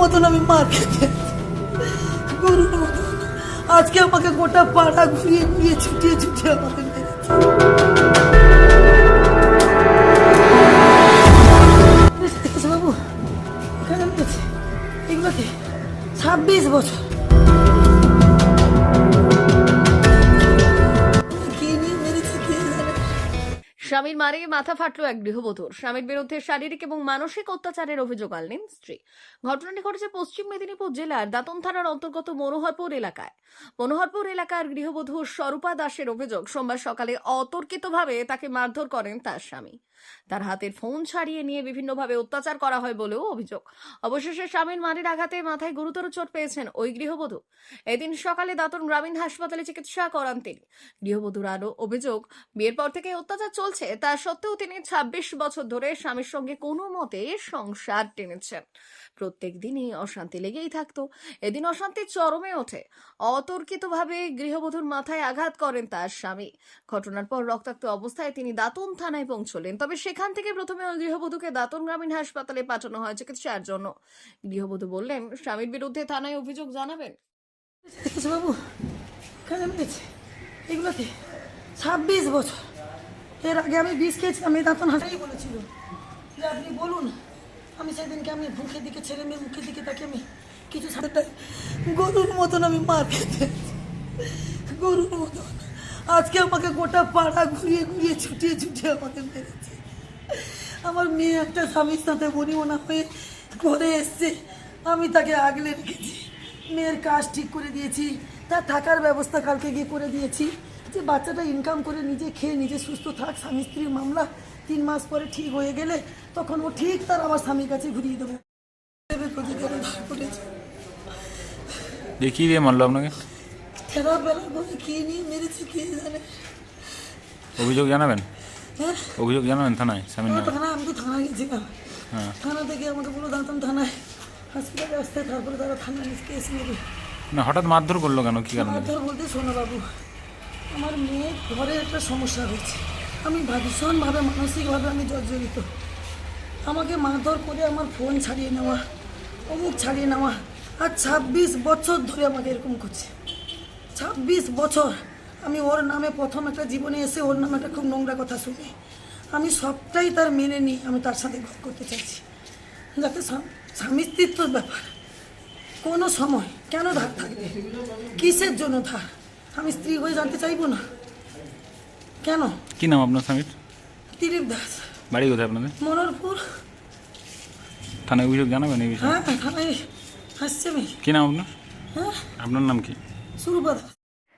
মতন আমি মার খেতে গরুর মতন। আজকে আমাকে গোটা পাড়া ঘুরিয়ে ঘুরিয়ে ছুটিয়ে ছুটিয়ে আমাকে বাবু। ছাব্বিশ বছর। স্বামীর মারে মাথা ফাটলো এক গৃহবধূর। স্বামীর বিরুদ্ধে শারীরিক এবং মানসিক অত্যাচারের অভিযোগ আনলেন স্ত্রী। ঘটনাটি ঘটেছে পশ্চিম মেদিনীপুর জেলার দাতন থানার অন্তর্গত মনোহরপুর এলাকায়। মনোহরপুর এলাকার গৃহবধূ স্বরূপা দাসের অভিযোগ, সোমবার সকালে অতর্কিতভাবে তাকে মারধর করেন তার স্বামী। তার হাতের ফোন ছাড়িয়ে নিয়ে বিভিন্নভাবে অত্যাচার করা হয় বলেও অভিযোগ। অবশেষে স্বামীর মারির আঘাতে মাথায় গুরুতর চোট পেয়েছেন ওই গৃহবধূ। এদিন সকালে দাতন গ্রামীণ হাসপাতালে চিকিৎসা করান তিনি। গৃহবধূর আরও অভিযোগ, বিয়ের পর থেকে অত্যাচার চলছে। তা সত্ত্বেও তিনি ২৬ বছর ধরে স্বামীর সঙ্গে কোনো মতে সংসার টেনেছেন। প্রত্যেক দিনই অশান্তি লেগেই থাকতো। এদিন অশান্তি চরমে ওঠে। অতর্কিতভাবে গৃহবধূর মাথায় আঘাত করেন তার স্বামী। ঘটনার পর রক্তাক্ত অবস্থায় তিনি দাতন থানায় পৌঁছলেন। তবে সেখান থেকে প্রথমে ওই গৃহবধূকে দাতন গ্রামীণ হাসপাতালে পাঠানো হয় চিকিৎসার জন্য। গৃহবধূ বললেন, স্বামীর বিরুদ্ধে থানায় অভিযোগ জানাবেন? বাবু এখানে মেরেছে এগুলোতে ছাব্বিশ বছর এর আগে আমি বিষ খেয়েছিলাম এই দাঁতন হাসাই বলেছিল। যে আপনি বলুন, আমি সেদিনকে আমি মুখের দিকে ছেড়ে মেয়ে মুখের দিকে তাকে আমি কিছু সাথে গরুর মতন আমি মার খেতে গরুর মতন। আজকে আমাকে গোটা পাড়া ঘুরিয়ে ঘুরিয়ে ছুটিয়ে ছুটিয়ে আমাকে মেরেছে। আমার মেয়ে একটা স্বামীর সাথে বলি বনিমনা হয়ে ঘরে এসছে। আমি তাকে আগলে রেখেছি। মেয়ের কাজ ঠিক করে দিয়েছি। তার থাকার ব্যবস্থা কালকে গিয়ে করে দিয়েছি। যে বাচ্চাটা ইনকাম করে নিজে খেয়ে নিজে সুস্থ থাক স্বামী স্ত্রীর মামলা তিন মাস পরে ঠিক হয়ে গেলে তখন ও ঠিক তার আবার স্বামীর কাছে ঘুরিয়ে দেবো। ভেবে প্রতিকারে ধার করেছে। দিয়ে কী দিয়ে মারলো আপনাকে। খেলা বেলা করে কে নিয়ে মেরেছে কে জানে। অভিযোগ জানাবেন? হ্যাঁ। অভিযোগ জানাবেন থানায় স্বামীর নামে? থানা আমি তো গেছিলাম। হ্যাঁ। থানা থেকে আমাকে বলো দাঁতাম থানায়। হসপিটালে আসতে তারপরে তারা থানায় কেস নেবে না হঠাৎ মারধর করল কেন? কী কারণে? মারধর বলতে শোনো বাবু আমার মেয়ে ঘরে একটা সমস্যা হয়েছে। আমি ভীষণভাবে, মানসিকভাবে আমি জর্জরিত। আমাকে মারধর করে আমার ফোন ছাড়িয়ে নেওয়া, অমুক ছাড়িয়ে নেওয়া, আর ছাব্বিশ বছর ধরে আমাকে এরকম করছে। ছাব্বিশ বছর আমি ওর নামে প্রথম একটা জীবনে এসে ওর নামে একটা খুব নোংরা কথা শুনি। আমি সবটাই তার মেনে নিই আমি তার সাথে ঘর করতে চাইছি। যাতে স্বা- স্বামী স্ত্রীত্বর ব্যাপার। কোনো সময় কেন ধার থাকবে? কিসের জন্য ধার? আমি স্ত্রী হয়ে জানতে চাইব না। কেন? কি নাম আপনার স্বামীর? দিলীপ দাস। বাড়ি কোথায় আপনাদের? মনোরপুর। থানায় অভিযোগ জানাবেন এই বিষয়ে? হ্যাঁ থানায় আসছে আমি কি নাম আপনার? হ্যাঁ? আপনার নাম কি? সুরূপা দাস